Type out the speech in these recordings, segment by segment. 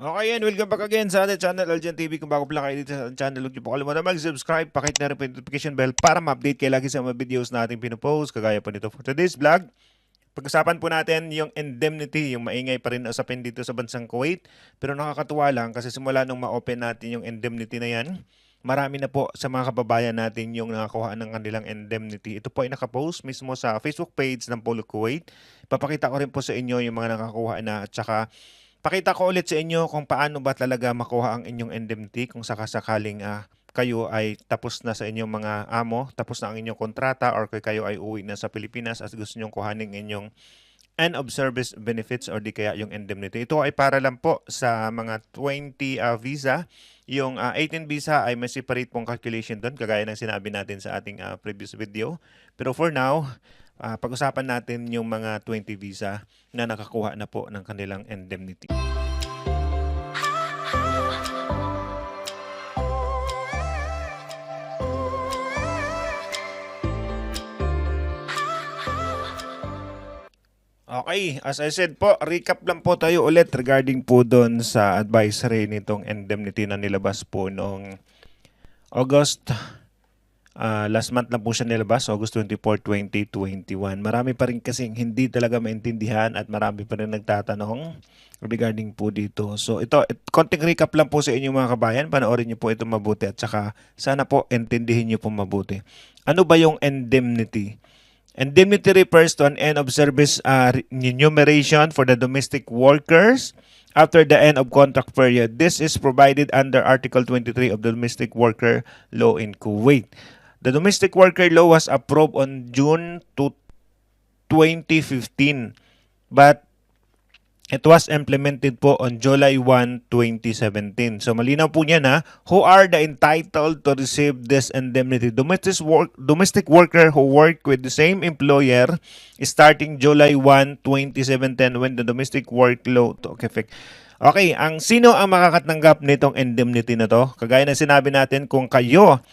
Okay yan, welcome back again sa ating channel, Aljan TV. Kung bago pala kayo dito sa channel, huwag niyo po kalimutan mag-subscribe, pakit na rin po yung notification bell para ma-update kayo lagi sa mga videos na ating pinupost. Kagaya po nito for today's vlog. Pag-usapan po natin yung indemnity, yung maingay pa rin usapin dito sa bansang Kuwait. Pero nakakatuwa lang kasi simula nung ma-open natin yung indemnity na yan, marami na po sa mga kababayan natin yung nakakuha ng kanilang indemnity. Ito po ay nakapost mismo sa Facebook page ng Polo Kuwait. Papakita ko rin po sa inyo yung mga nakakuha na at saka Pakita ko ulit sa inyo kung paano ba talaga makuha ang inyong indemnity kung sakasakaling ah, kayo ay tapos na sa inyong mga amo, tapos na ang inyong kontrata or kayo ay uwi na sa Pilipinas at gusto nyong kuhanin inyong end of service benefits or di kaya yung indemnity. Ito ay para lang po sa mga 20 ah, visa. Yung ah, 18 visa ay may separate pong calculation doon kagaya ng sinabi natin sa ating ah, previous video. Pero for now, ah, pag-usapan natin yung mga 20 visa na nakakuha na po ng kanilang indemnity. Okay, as I said po, recap lang po tayo ulit regarding po doon sa advisory nitong indemnity na nilabas po noong August Ah, last month lang po siya nilabas, August 24, 2021. Marami pa rin kasing hindi talaga maintindihan at marami pa rin nagtatanong regarding po dito. So ito, it, konting recap lang po sa inyo mga kabayan. Panoorin niyo po ito mabuti at saka sana po intindihin niyo po mabuti. Ano ba yung indemnity? Indemnity refers to an end of service uh, remuneration for the domestic workers after the end of contract period. This is provided under Article 23 of the Domestic Worker Law in Kuwait. The Domestic Worker Law was approved on June to 2015 but it was implemented po on July 1, 2017. So malinaw po niya na who are the entitled to receive this indemnity. Domestic work domestic worker who work with the same employer starting July 1, 2017 when the domestic work law took effect. Okay, ang sino ang makakatanggap nitong indemnity na to? Kagaya ng sinabi natin, kung kayo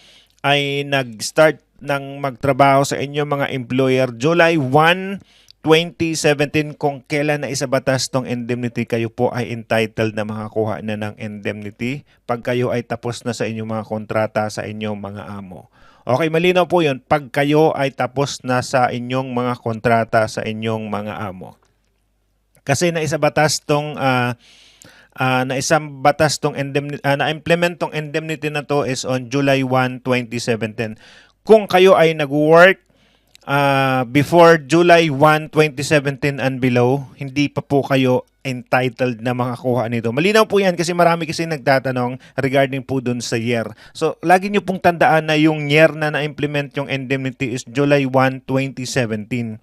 ay nag-start ng magtrabaho sa inyong mga employer July 1, 2017 kung kailan na isabatas tong indemnity kayo po ay entitled na makakuha na ng indemnity pag kayo ay tapos na sa inyong mga kontrata sa inyong mga amo. Okay, malinaw po yun. Pag kayo ay tapos na sa inyong mga kontrata sa inyong mga amo. Kasi na isabatas tong ah, ah, na isang batas tong indemnity na-implement tong indemnity na to is on July 1, 2017. Kung kayo ay nag-work ah, before July 1, 2017 and below, hindi pa po kayo entitled na makakuha nito. Malinaw po yan kasi marami kasi nagtatanong regarding po dun sa year. So, lagi nyo pong tandaan na yung year na na-implement yung indemnity is July 1, 2017.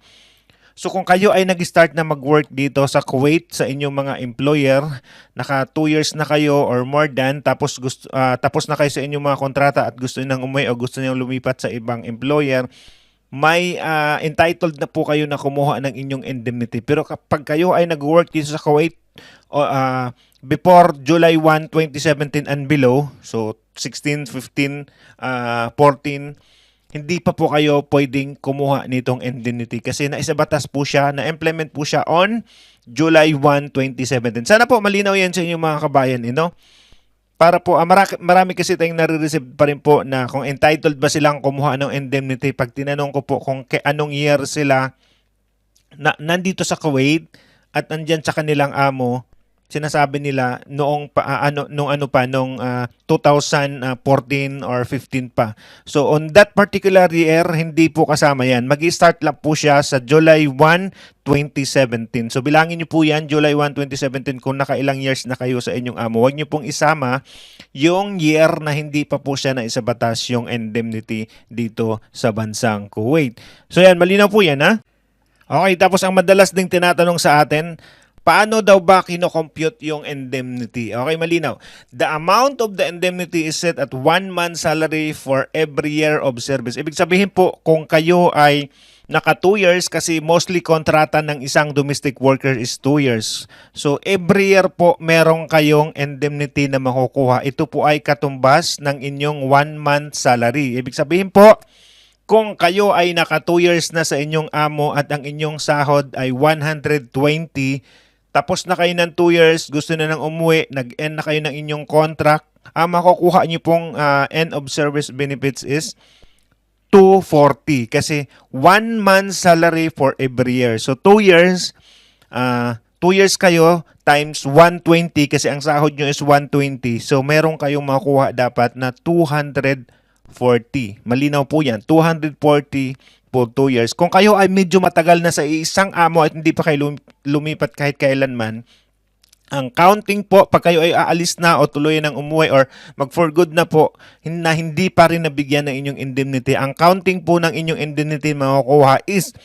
So kung kayo ay nag-start na mag-work dito sa Kuwait sa inyong mga employer, naka 2 years na kayo or more than tapos gusto ah, tapos na kayo sa inyong mga kontrata at gusto niyo nang umuwi o gusto niyo lumipat sa ibang employer, may ah, entitled na po kayo na kumuha ng inyong indemnity. Pero kapag kayo ay nag-work dito sa Kuwait ah, before July 1, 2017 and below, so 16, 15, ah, 14, hindi pa po kayo pwedeng kumuha nitong indemnity kasi naisabatas po siya, na-implement po siya on July 1, 2017. Sana po malinaw yan sa inyong mga kabayan, you know? Para po, ah, marami, marami kasi tayong nare-receive pa rin po na kung entitled ba silang kumuha ng indemnity. Pag tinanong ko po kung ke, anong year sila na, nandito sa Kuwait at andyan sa kanilang amo, sinasabi nila noong pa, ah, ano nung ano pa nung ah, 2014 or 15 pa. So on that particular year hindi po kasama 'yan. Magi-start lang po siya sa July 1, 2017. So bilangin niyo po 'yan July 1, 2017 kung nakailang years na kayo sa inyong amo. Huwag niyo pong isama yung year na hindi pa po siya na isabatas yung indemnity dito sa bansang Kuwait. So yan, malinaw po yan ha. Okay, tapos ang madalas ding tinatanong sa atin, paano daw ba kinocompute yung indemnity? Okay, malinaw. The amount of the indemnity is set at one month salary for every year of service. Ibig sabihin po, kung kayo ay naka 2 years kasi mostly kontrata ng isang domestic worker is 2 years. So every year po merong kayong indemnity na makukuha. Ito po ay katumbas ng inyong 1 month salary. Ibig sabihin po, kung kayo ay naka 2 years na sa inyong amo at ang inyong sahod ay 120, tapos na kayo ng 2 years, gusto na nang umuwi, nag-end na kayo ng inyong contract, ang makukuha nyo pong ah, end of service benefits is 240 kasi 1 month salary for every year. So 2 years, ah 2 years kayo times 120 kasi ang sahod nyo is 120. So meron kayong makuha dapat na 240. Malinaw po yan. 240 for 2 years. Kung kayo ay medyo matagal na sa isang amo at hindi pa kayo lum- lumipat kahit kailanman, ang counting po, pag kayo ay aalis na o tuloy ng umuwi or mag for good na po, na hindi pa rin nabigyan ng inyong indemnity, ang counting po ng inyong indemnity makukuha is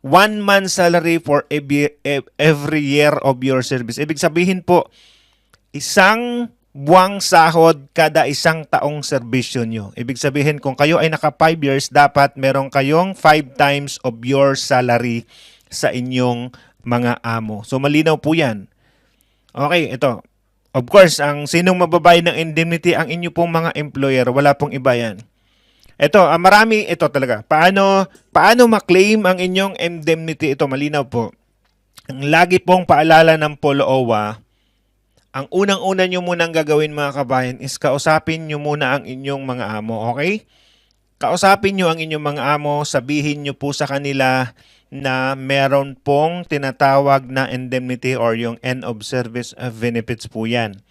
one month salary for every, every year of your service. Ibig sabihin po, isang buwang sahod kada isang taong serbisyo nyo. Ibig sabihin, kung kayo ay naka 5 years, dapat meron kayong 5 times of your salary sa inyong mga amo. So, malinaw po yan. Okay, ito. Of course, ang sinong mababayad ng indemnity, ang inyo pong mga employer, wala pong iba yan. Ito, ah, marami ito talaga. Paano paano ma-claim ang inyong indemnity? Ito malinaw po. Ang lagi pong paalala ng Polo OWA, ang unang-una nyo munang gagawin mga kabayan is kausapin nyo muna ang inyong mga amo, okay? Kausapin nyo ang inyong mga amo, sabihin nyo po sa kanila na meron pong tinatawag na indemnity or yung end of service benefits po yan.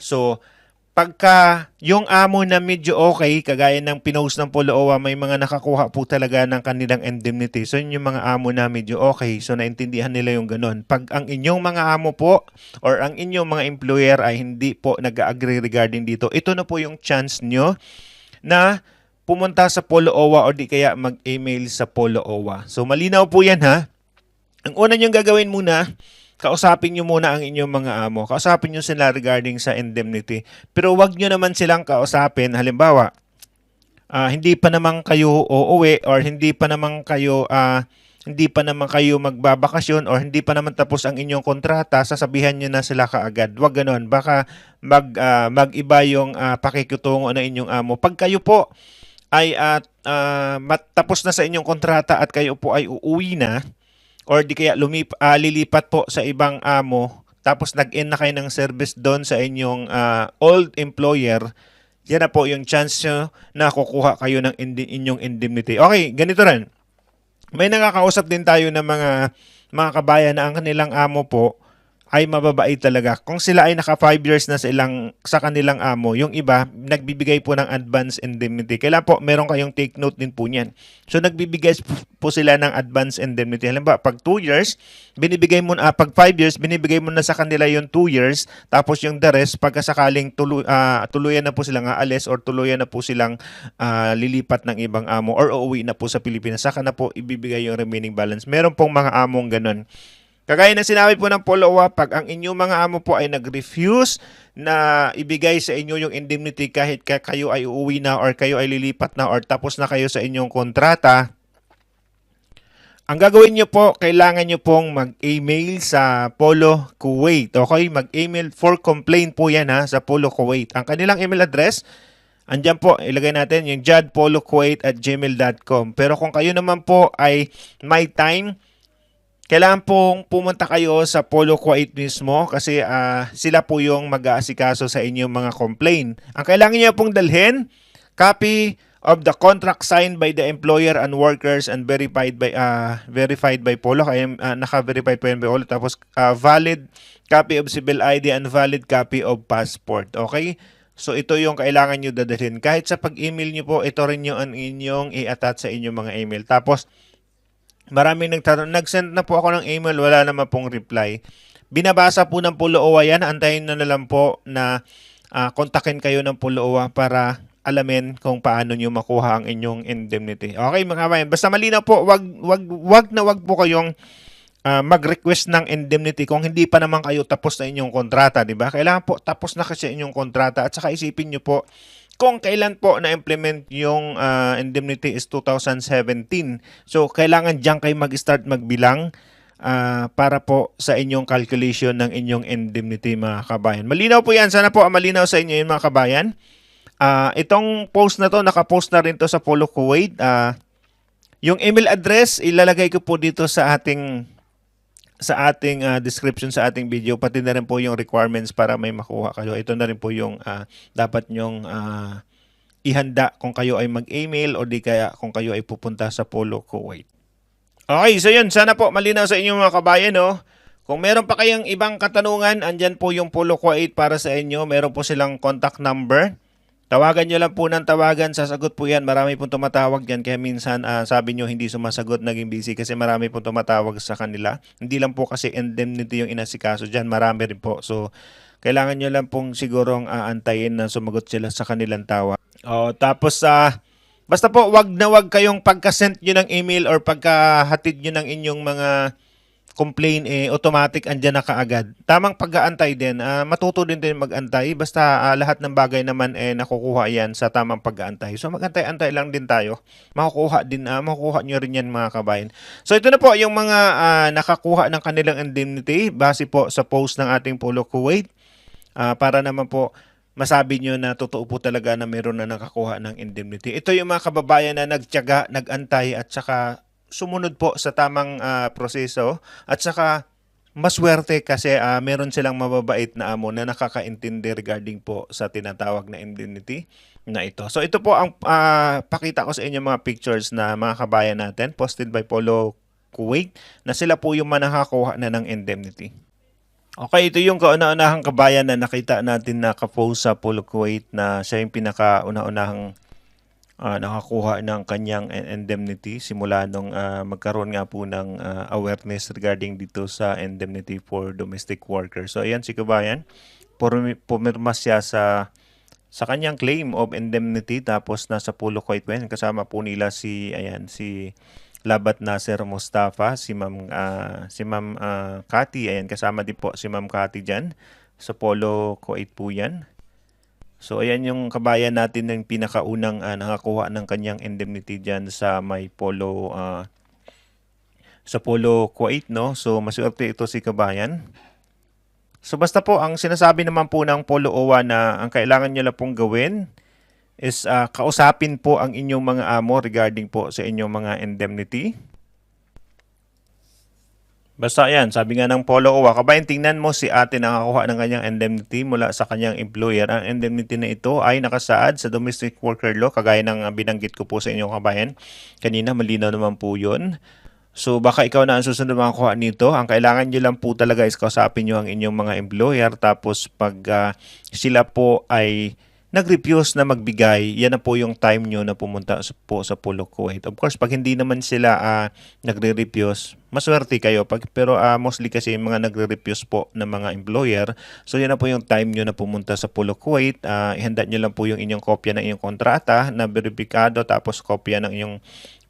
So, pagka yung amo na medyo okay, kagaya ng pinost ng Polo OWA, may mga nakakuha po talaga ng kanilang indemnity. So, yun yung mga amo na medyo okay. So, naintindihan nila yung ganun. Pag ang inyong mga amo po or ang inyong mga employer ay hindi po nag-agree regarding dito, ito na po yung chance nyo na pumunta sa Polo OWA o di kaya mag-email sa Polo OWA. So, malinaw po yan ha. Ang una nyo gagawin muna, kausapin nyo muna ang inyong mga amo. Kausapin nyo sila regarding sa indemnity. Pero wag nyo naman silang kausapin. Halimbawa, ah, hindi pa naman kayo uuwi or hindi pa naman kayo ah, hindi pa naman kayo magbabakasyon or hindi pa naman tapos ang inyong kontrata, sasabihan nyo na sila kaagad. Wag ganon. Baka mag, ah, mag-iba yung ah, pakikutungo ng inyong amo. Pag kayo po ay at ah, matapos na sa inyong kontrata at kayo po ay uuwi na, or di kaya lumip, ah, lilipat po sa ibang amo tapos nag-end na kayo ng service doon sa inyong ah, old employer, yan na po yung chance nyo na kukuha kayo ng indi- inyong indemnity. Okay, ganito rin. May nakakausap din tayo ng mga mga kabayan na ang kanilang amo po ay mababait talaga. Kung sila ay naka 5 years na sa ilang sa kanilang amo, yung iba nagbibigay po ng advance indemnity. Kailan po meron kayong take note din po niyan. So nagbibigay po sila ng advance indemnity. Halimbawa, pag 2 years, binibigay mo na ah, pag 5 years, binibigay mo na sa kanila yung 2 years, tapos yung the rest pagkasakaling tulu, ah, tuluyan na po silang aalis or tuluyan na po silang ah, lilipat ng ibang amo or uuwi na po sa Pilipinas, saka na po ibibigay yung remaining balance. Meron pong mga among ganun. Kagaya ng sinabi po ng Polowa, pag ang inyong mga amo po ay nag-refuse na ibigay sa inyo yung indemnity kahit ka kayo ay uuwi na or kayo ay lilipat na or tapos na kayo sa inyong kontrata, ang gagawin nyo po, kailangan nyo pong mag-email sa Polo Kuwait. Okay? Mag-email for complaint po yan ha, sa Polo Kuwait. Ang kanilang email address, andyan po, ilagay natin yung jadpolokuwait at gmail.com. Pero kung kayo naman po ay may time, kailangan pong pumunta kayo sa Polo Kuwait mismo kasi ah, sila po yung mag-aasikaso sa inyong mga complaint. Ang kailangan niyo pong dalhin, copy of the contract signed by the employer and workers and verified by ah, verified by Polo kaya ah, naka-verified po yan by Polo tapos ah, valid copy of civil ID and valid copy of passport okay So ito yung kailangan nyo dadalhin. Kahit sa pag-email nyo po, ito rin yung ang inyong i-attach sa inyong mga email. Tapos, Maraming nagtanong, nag-send na po ako ng email, wala naman pong reply. Binabasa po ng Pulo OWA yan, antayin na na lang po na ah, kontakin kayo ng Pulo OWA para alamin kung paano nyo makuha ang inyong indemnity. Okay mga kabayan, basta malinaw po, wag, wag, wag na wag po kayong ah, mag-request ng indemnity kung hindi pa naman kayo tapos na inyong kontrata, di ba? Kailangan po tapos na kasi inyong kontrata at saka isipin nyo po kung kailan po na-implement yung ah, indemnity is 2017. So, kailangan diyan kayo mag-start magbilang ah, para po sa inyong calculation ng inyong indemnity mga kabayan. Malinaw po yan. Sana po malinaw sa inyo yun mga kabayan. Ah, itong post na to, nakapost na rin to sa Polo Kuwait. Ah, yung email address, ilalagay ko po dito sa ating sa ating ah, description sa ating video, pati na rin po yung requirements para may makuha kayo. Ito na rin po yung ah, dapat nyong ah, ihanda kung kayo ay mag-email o di kaya kung kayo ay pupunta sa Polo Kuwait. Okay, so yun. Sana po malinaw sa inyo mga kabayan, no? Kung meron pa kayong ibang katanungan, andyan po yung Polo Kuwait para sa inyo. Meron po silang contact number. Tawagan nyo lang po ng tawagan, sasagot po yan. Marami pong tumatawag dyan. Kaya minsan ah, sabi nyo hindi sumasagot, naging busy kasi marami pong tumatawag sa kanila. Hindi lang po kasi indemnity yung inasikaso dyan. Marami rin po. So, kailangan nyo lang pong sigurong aantayin na sumagot sila sa kanilang tawag. Oh, tapos sa basta po wag na wag kayong pagka-send nyo ng email or pagkahatid nyo ng inyong mga complain eh automatic andyan na kaagad. Tamang pag-aantay din. ah, matuto din din mag-antay basta ah, lahat ng bagay naman eh nakukuha yan sa tamang pag-aantay. So mag-antay-antay lang din tayo. Makukuha din ah, makukuha nyo rin yan mga kabayan. So ito na po yung mga ah, nakakuha ng kanilang indemnity base po sa post ng ating Polo Kuwait. Ah, para naman po masabi nyo na totoo po talaga na meron na nakakuha ng indemnity. Ito yung mga kababayan na nagtiyaga, nagantay at saka sumunod po sa tamang ah, proseso at saka maswerte kasi ah, meron silang mababait na amo na nakakaintindi regarding po sa tinatawag na indemnity na ito. So ito po ang ah, pakita ko sa inyo mga pictures na mga kabayan natin posted by Polo Kuwait na sila po yung manakakuha na ng indemnity. Okay, ito yung kauna-unahang kabayan na nakita natin na kapost sa Polo Kuwait na siya yung pinaka-una-unahang ah, nakakuha ng kanyang indemnity simula nung ah, magkaroon nga po ng ah, awareness regarding dito sa indemnity for domestic workers. So ayan si kabayan, pumirma siya sa sa kanyang claim of indemnity tapos nasa po yan. kasama po nila si ayan si Labat Nasser Mustafa, si Ma'am ah, si Ma'am ah, Kati, ayan kasama din po si Ma'am Kati diyan sa Polo Kuwait po yan. So ayan yung kabayan natin ng pinakaunang ah, nakakuha ng kanyang indemnity diyan sa may Polo ah, sa Polo Kuwait no. So maswerte ito si kabayan. So basta po ang sinasabi naman po ng Polo OWA na ang kailangan niyo lang pong gawin is ah, kausapin po ang inyong mga amo regarding po sa inyong mga indemnity. Basta yan, sabi nga ng Polo OWA, kabayan tingnan mo si ate nakakuha ng kanyang indemnity mula sa kanyang employer. Ang indemnity na ito ay nakasaad sa domestic worker law, kagaya ng ah, binanggit ko po sa inyong kabayan. Kanina, malinaw naman po yun. So baka ikaw na ang susunod makakuha nito. Ang kailangan nyo lang po talaga is kausapin nyo ang inyong mga employer. Tapos pag ah, sila po ay nag-refuse na magbigay, yan na po yung time nyo na pumunta po sa Polo Kuwait. Of course, pag hindi naman sila ah, nagre-refuse, maswerte kayo. Pag, pero ah, mostly kasi mga nagre-refuse po ng mga employer, so yan na po yung time nyo na pumunta sa Polo Kuwait. Ah, ihanda nyo lang po yung inyong kopya ng inyong kontrata na verifikado, tapos kopya ng inyong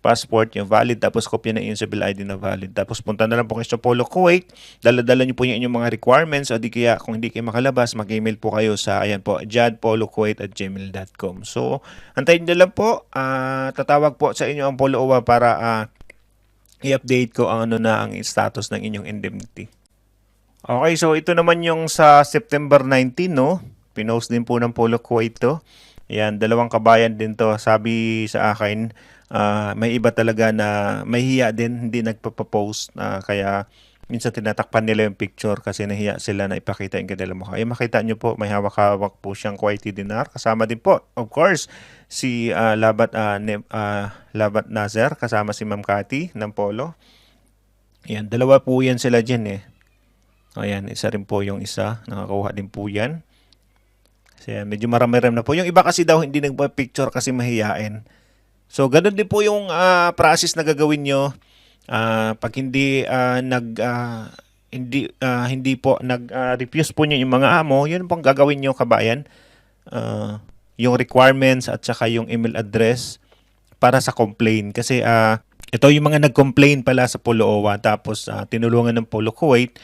passport, yung valid, tapos kopya ng inyong civil ID na valid. Tapos punta na lang po kayo sa Polo Kuwait, dala-dala nyo po yung inyong mga requirements o di kaya kung hindi kayo makalabas, mag-email po kayo sa, ayan po, jadpolokuwait at gmail.com. So, antayin nyo lang po, ah, tatawag po sa inyo ang Polo OWA para ah, i-update ko ang ano na ang status ng inyong indemnity. Okay, so ito naman yung sa September 19, no? Pinost din po ng Polo Kuwait to. Yan, dalawang kabayan din to. Sabi sa akin, ah, may iba talaga na may hiya din, hindi nagpapapost. ah, kaya minsan tinatakpan nila yung picture kasi nahiya sila na ipakita yung kanilang mukha. Ay, makita nyo po, may hawak-hawak po siyang Kuwaiti dinar. Kasama din po, of course, si ah, Labat, ah, Ne- ah, Labat Nazer, kasama si Ma'am Cathy ng Polo. Yan, dalawa po yan sila dyan eh. Ayan, isa rin po yung isa. Nakakuha din po yan. Kasi yan, medyo marami-rami na po. Yung iba kasi daw hindi nagpa-picture kasi mahihain. So, ganun din po yung ah, process na gagawin nyo. Ah, pag hindi ah, nag ah, hindi ah, hindi po nag-refuse po niyo yung mga amo, yun pong gagawin nyo kabayan. Ah, yung requirements at saka yung email address para sa complaint kasi ah ito yung mga nag-complain pala sa Polo OWA tapos ah, tinulungan ng Polo Kuwait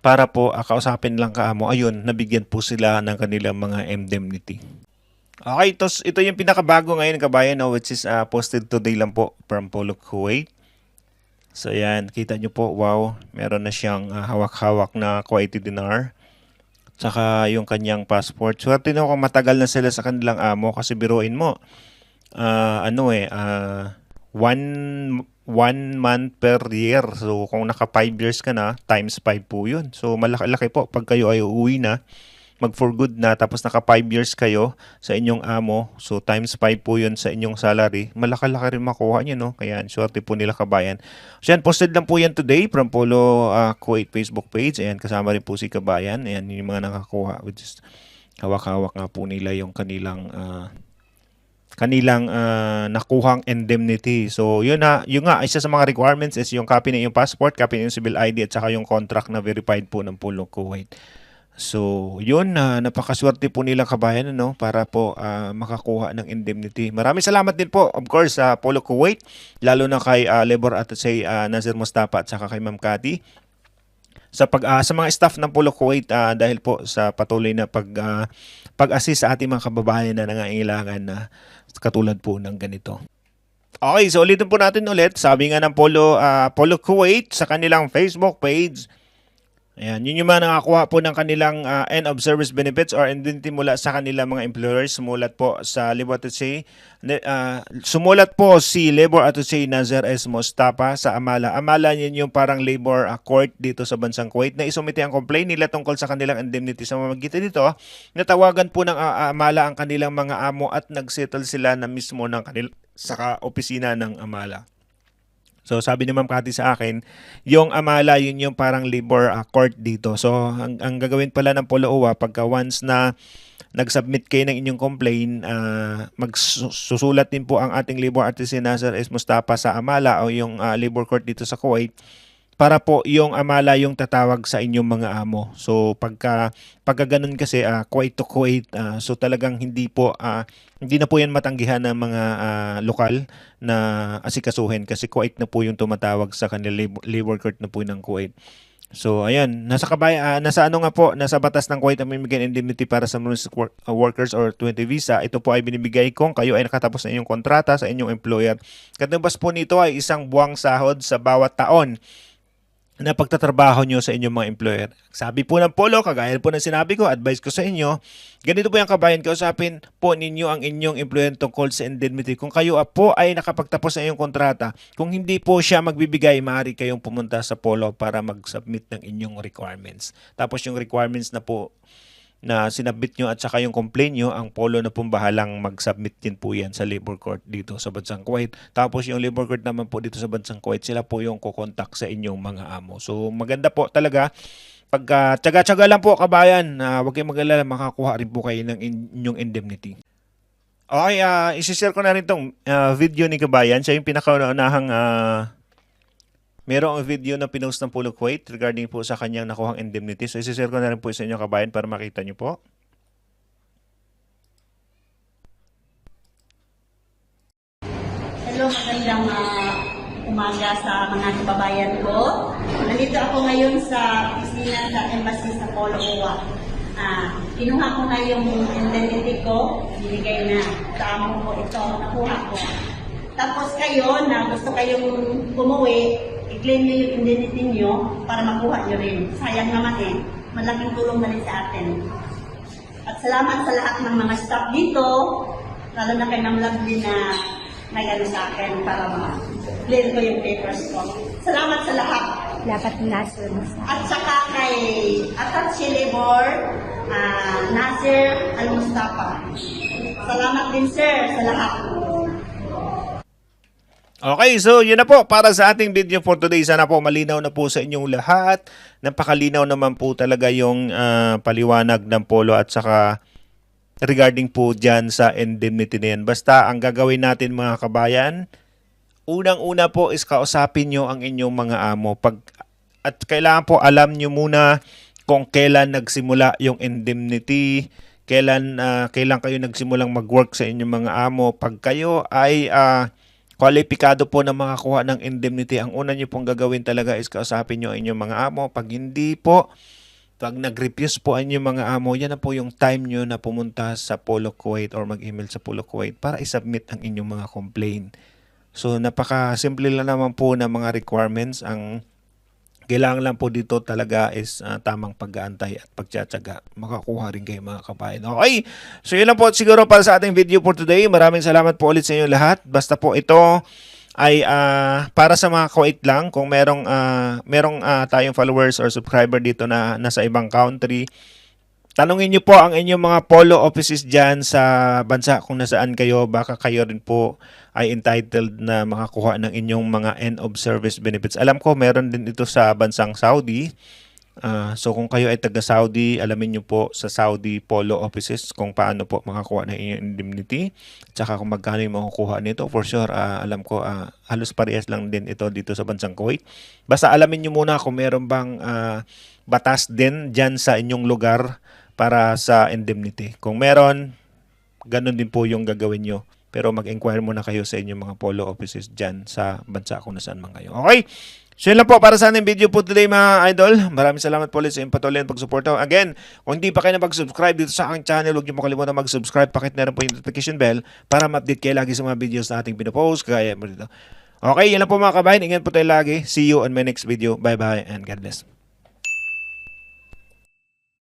para po ah, kausapin lang kaamo ayun nabigyan po sila ng kanilang mga indemnity. Okay, ito, ito yung pinakabago ngayon kabayan no, which is ah, posted today lang po from Polo Kuwait. So yan, kita nyo po, wow, meron na siyang ah, hawak-hawak na Kuwaiti dinar. Tsaka yung kanyang passport. Swerte na kung matagal na sila sa kanilang amo kasi biruin mo. ah, ano eh, ah, one, one month per year. So, kung naka 5 years ka na, times 5 po yun. So, malaki-laki po pag kayo ay uuwi na, mag for good na, tapos naka 5 years kayo sa inyong amo. So, times 5 po yun sa inyong salary. Malaki-laki rin makuha nyo, no? Kaya, swerte po nila kabayan. So, yan, posted lang po yan today from Polo uh, Kuwait Facebook page. Ayan, kasama rin po si kabayan. Ayan, yung mga nakakuha, which is hawak-hawak nga po nila yung kanilang ah, kanilang ah, nakuhang indemnity. So, yun na, yun nga, isa sa mga requirements is yung copy ng yung passport, copy ng yung civil ID at saka yung contract na verified po ng Polo Kuwait. So, yun na napakaswerte po nila kabayan ano para po ah, makakuha ng indemnity. Maraming salamat din po of course sa Polo Kuwait lalo na kay ah, Labor at say Nazir Mustafa at saka kay Ma'am Cathy sa pag ah, sa mga staff ng Polo Kuwait ah, dahil po sa patuloy na pag ah, pag-assist sa ating mga kababayan na nangangailangan na katulad po ng ganito. Okay, so ulitin po natin ulit. Sabi nga ng Polo ah, Polo Kuwait sa kanilang Facebook page. Ayan, yun yung mga nakakuha po ng kanilang ah, end of service benefits or indemnity mula sa kanilang mga employers. Sumulat po sa Labor. Ne- ah, sumulat po si Labor Attaché Nazar S. Mustafa sa Amala. Amala yun yung parang labor ah, court dito sa bansang Kuwait na isumite ang complaint nila tungkol sa kanilang indemnity. Sa mamagitan dito, natawagan po ng ah, Amala ang kanilang mga amo at nagsettle sila na mismo ng kanil sa opisina ng Amala. So sabi ni Ma'am Cathy sa akin, yung Amala yun yung parang labor uh, court dito. So ang, ang gagawin pala ng Polo OWA pagka once na nag-submit kayo ng inyong complaint, uh, magsusulat din po ang ating labor artisan Nazar S. Mustafa sa Amala o yung uh, labor court dito sa Kuwait para po yung Amala yung tatawag sa inyong mga amo. So pagka pagka kasi uh, Kuwait to Kuwait, uh, so talagang hindi po uh, hindi na po yan matanggihan ng mga uh, lokal na asikasuhin kasi Kuwait na po yung tumatawag sa kanila labor, court na po ng Kuwait. So ayan, nasa kabay uh, nasa ano nga po, nasa batas ng Kuwait ang mamimigay ng indemnity para sa uh, workers or 20 visa. Ito po ay binibigay kung kayo ay nakatapos na inyong kontrata sa inyong employer. Katubas po nito ay isang buwang sahod sa bawat taon na pagtatrabaho nyo sa inyong mga employer. Sabi po ng Polo, kagaya po ng sinabi ko, advice ko sa inyo, ganito po yung kabayan, kausapin po ninyo ang inyong employer tungkol sa indemnity. Kung kayo po ay nakapagtapos sa inyong kontrata, kung hindi po siya magbibigay, maaari kayong pumunta sa Polo para mag-submit ng inyong requirements. Tapos yung requirements na po na sinabit nyo at saka yung complaint nyo, ang polo na pong bahalang mag-submit din po yan sa labor court dito sa Bansang Kuwait. Tapos yung labor court naman po dito sa Bansang Kuwait, sila po yung kukontak sa inyong mga amo. So maganda po talaga pagka tsaga-tsaga lang po kabayan, uh, huwag kayong mag-alala, makakuha rin po kayo ng in- inyong indemnity. Okay, uh, isi-share ko na rin tong uh, video ni Kabayan. Siya yung pinakaunahang uh, Merong video na pinost ng Polo Kuwait regarding po sa kanyang nakuhang indemnity. So, isi-share ko na rin po sa inyo kabayan para makita nyo po. Hello, magandang uh, umaga sa mga kababayan ko. Nandito ako ngayon sa opisina sa Embassy sa Polo Owa. Ah, kinuha ko na yung indemnity ko, binigay na sa amo ko ito, nakuha ko. Tapos kayo, na gusto kayong umuwi, i-claim nyo yung indemnity nyo para makuha nyo rin. Sayang naman eh, malaking tulong na rin sa atin. At salamat sa lahat ng mga staff dito, lalo na kay Ma'am Lovely na nag-ano sa akin para ma-clear ko yung papers ko. Salamat sa lahat. dapat nasa sa At saka kay Attache Labor, ah, Nasir Al-Mustafa. Salamat din sir sa lahat. Okay, so yun na po para sa ating video for today. Sana po malinaw na po sa inyong lahat. Napakalinaw naman po talaga yung ah, paliwanag ng polo at saka regarding po dyan sa indemnity na yan. Basta ang gagawin natin mga kabayan, unang-una po is kausapin nyo ang inyong mga amo. Pag, at kailangan po alam nyo muna kung kailan nagsimula yung indemnity, kailan, ah, kailan kayo nagsimulang mag-work sa inyong mga amo. Pag kayo ay ah, kwalipikado po na makakuha ng indemnity, ang una nyo pong gagawin talaga is kausapin nyo ang inyong mga amo. Pag hindi po, pag nag-refuse po ang inyong mga amo, yan na po yung time nyo na pumunta sa Polo Kuwait or mag-email sa Polo Kuwait para isubmit ang inyong mga complaint. So napaka-simple lang naman po na mga requirements. Ang kailangan lang po dito talaga is ah, tamang pag-aantay at pagtsatsaga. Makakuha rin kayo mga kabayan. Okay, so yun lang po siguro para sa ating video for today. Maraming salamat po ulit sa inyo lahat. Basta po ito, ay ah, para sa mga Kuwait lang kung merong ah, merong ah, tayong followers or subscriber dito na nasa ibang country Tanungin niyo po ang inyong mga polo offices dyan sa bansa kung nasaan kayo. Baka kayo rin po ay entitled na makakuha ng inyong mga end of service benefits. Alam ko meron din ito sa bansang Saudi. Ah, so kung kayo ay taga Saudi, alamin niyo po sa Saudi polo offices kung paano po makakuha ng inyong indemnity. Tsaka kung magkano yung makukuha nito. For sure, ah, alam ko ah, halos parehas lang din ito dito sa bansang Kuwait. Basta alamin niyo muna kung meron bang ah, batas din dyan sa inyong lugar para sa indemnity. Kung meron, ganun din po yung gagawin nyo. Pero mag-inquire muna kayo sa inyong mga polo offices dyan sa bansa kung nasaan man kayo. Okay? So yun lang po para sa ating video po today mga idol. Maraming salamat po ulit sa inyong patuloy na pagsuporta. Again, kung hindi pa kayo na-subscribe dito sa aking channel, huwag niyo po kalimutan mag-subscribe. Pakit na rin po yung notification bell para ma-update kayo lagi sa mga videos na ating pinopost. Kaya mo dito. Okay, yan lang po mga kabayan. Ingat po tayo lagi. See you on my next video. Bye-bye and God bless.